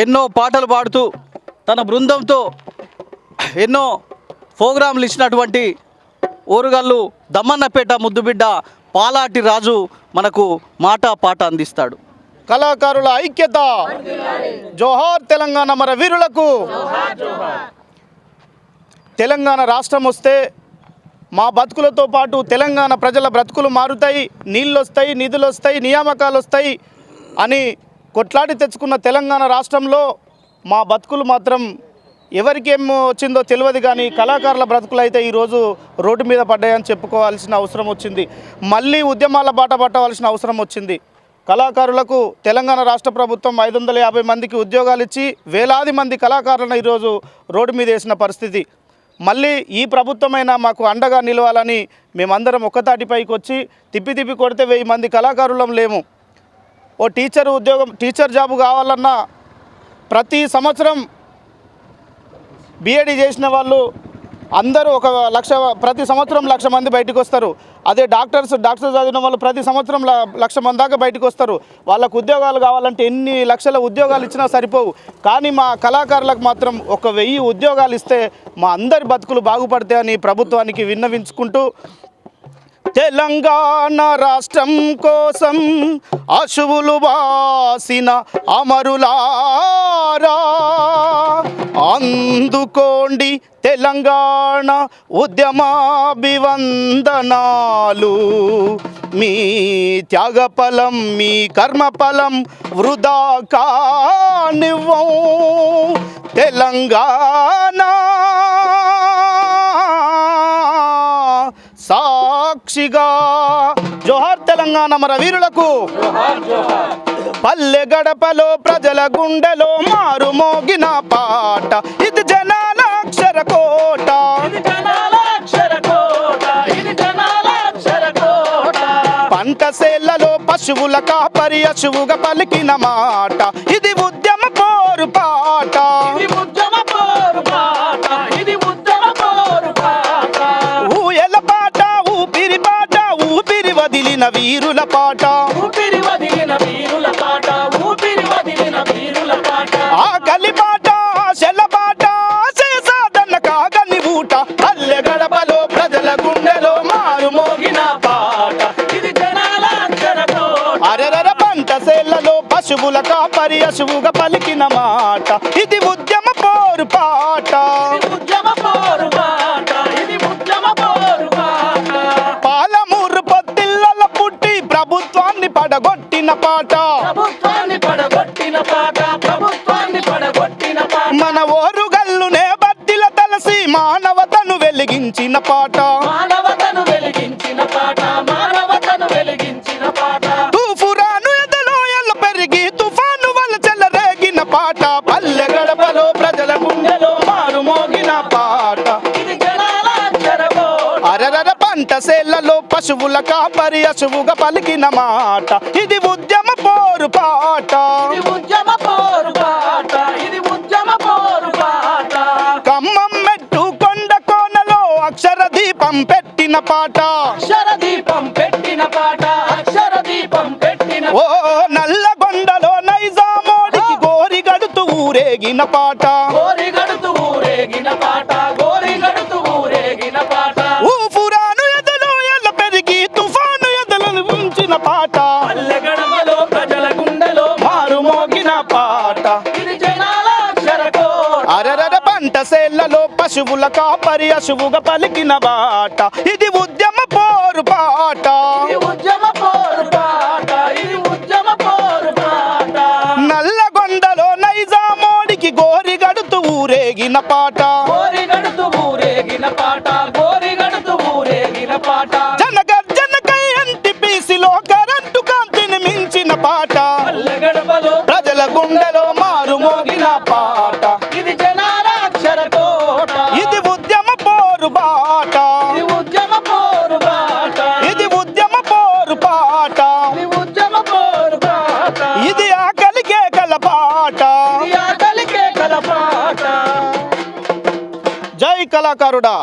ఎన్నో పాటలు పాడుతూ తన బృందంతో ఎన్నో ప్రోగ్రాంలు ఇచ్చినటువంటి ఓరుగల్లు దమ్మన్నపేట ముద్దుబిడ్డ పాలాటి రాజు మనకు మాట పాట అందిస్తాడు. కళాకారుల ఐక్యత. జోహార్ తెలంగాణ మన వీరులకు. తెలంగాణ రాష్ట్రం వస్తే మా బతుకులతో పాటు తెలంగాణ ప్రజల బ్రతుకులు మారుతాయి. నీళ్ళు వస్తాయి నిధులు వస్తాయి నియామకాలు వస్తాయి అని కొట్లాడి తెచ్చుకున్న తెలంగాణ రాష్ట్రంలో మా బతుకులు మాత్రం ఎవరికేం వచ్చిందో తెలియదు కానీ కళాకారుల బ్రతుకులు అయితే ఈరోజు రోడ్డు మీద పడ్డాయని చెప్పుకోవాల్సిన అవసరం వచ్చింది. మళ్ళీ ఉద్యమాల బాట పట్టవలసిన అవసరం వచ్చింది. కళాకారులకు తెలంగాణ రాష్ట్ర ప్రభుత్వం ఐదు వందల యాభై మందికి ఉద్యోగాలు ఇచ్చి వేలాది మంది కళాకారులను ఈరోజు రోడ్డు మీద వేసిన పరిస్థితి. మళ్ళీ ఈ ప్రభుత్వమైనా మాకు అండగా నిలవాలని మేమందరం ఒక్కతాటిపైకి వచ్చి తిప్పి తిప్పి కొడితే వెయ్యి మంది కళాకారులం లేము. ఓ టీచర్ ఉద్యోగం టీచర్ జాబు కావాలన్నా ప్రతి సంవత్సరం బీఏడీ చేసిన వాళ్ళు అందరూ ఒక లక్ష ప్రతి సంవత్సరం లక్ష మంది బయటకు వస్తారు. అదే డాక్టర్స్ డాక్టర్స్ చదివిన వాళ్ళు ప్రతి సంవత్సరం లక్ష మంది దాకా బయటకు వస్తారు. వాళ్ళకు ఉద్యోగాలు కావాలంటే ఎన్ని లక్షల ఉద్యోగాలు ఇచ్చినా సరిపోవు. కానీ మా కళాకారులకు మాత్రం ఒక వెయ్యి ఉద్యోగాలు ఇస్తే మా అందరి బతుకులు బాగుపడతాయని ప్రభుత్వానికి విన్నవించుకుంటూ తెలంగాణ రాష్ట్రం కోసం అశువులు వాసిన అమరులారా. అందుకోండి తెలంగాణ ఉద్యమాభివందనాలు. మీ త్యాగఫలం మీ కర్మఫలం వృధా కానివ్వం. తెలంగాణ సాక్షిగా. జోహార్ తెలంగాణ మన వీరులకు. పల్లె గడపలో ప్రజల గుండెలో మారు మోగిన పాట. ఇది జనాల అక్షర కోట. పంట సేళ్ళలో పశువుల కాపరి అశువుగా పలికిన మాట. ఇది ఉద్యమ పోరు పాట. ఊయల ఊపిరి వదిలిన వీరుల పాట. ఆకలి పాట ఆశల పాట చేసాదన్న కాగని ఊట. పల్లె గడపలో ప్రజల గుండెలో మారు మోగిన పాట. అరెరర పంట సేళ్ళలో పశువుల కాపరి అశువుగా పలికిన మాట. ఇది ఉద్యమ పోరు పాట. వెలిగించిన పాట. మానవతను వెలిగించిన పాట మానవతను వెలిగించిన పాట. తూఫురాను ఎదలోయల పెరిగి తుఫాను వల్ల చెలరేగిన పాట. పల్లె గడపలో ప్రజల గుండెలో మారు మోగిన పాట అరరర పంట సేళ్ళలో పశువుల కాపరి అశువుగా పలికిన మాట. ఇది ఉద్యమ పోరు పాట. ఉద్యమ పోరు పాట. ఇది జనాల అక్షరకోట అరరర పంట సేళ్ళలో పశువుల కాపరి అశువుగా పలికిన బాట. ఇది ఉద్యమ పోరు పాట. ఉద్యమ పోరు పాట ఇది ఉద్యమ పోరు పాట నల్లగొండలో నైజామోడికి గోరి గడుతూ ఊరేగిన పాట. జై కళాకారుడా.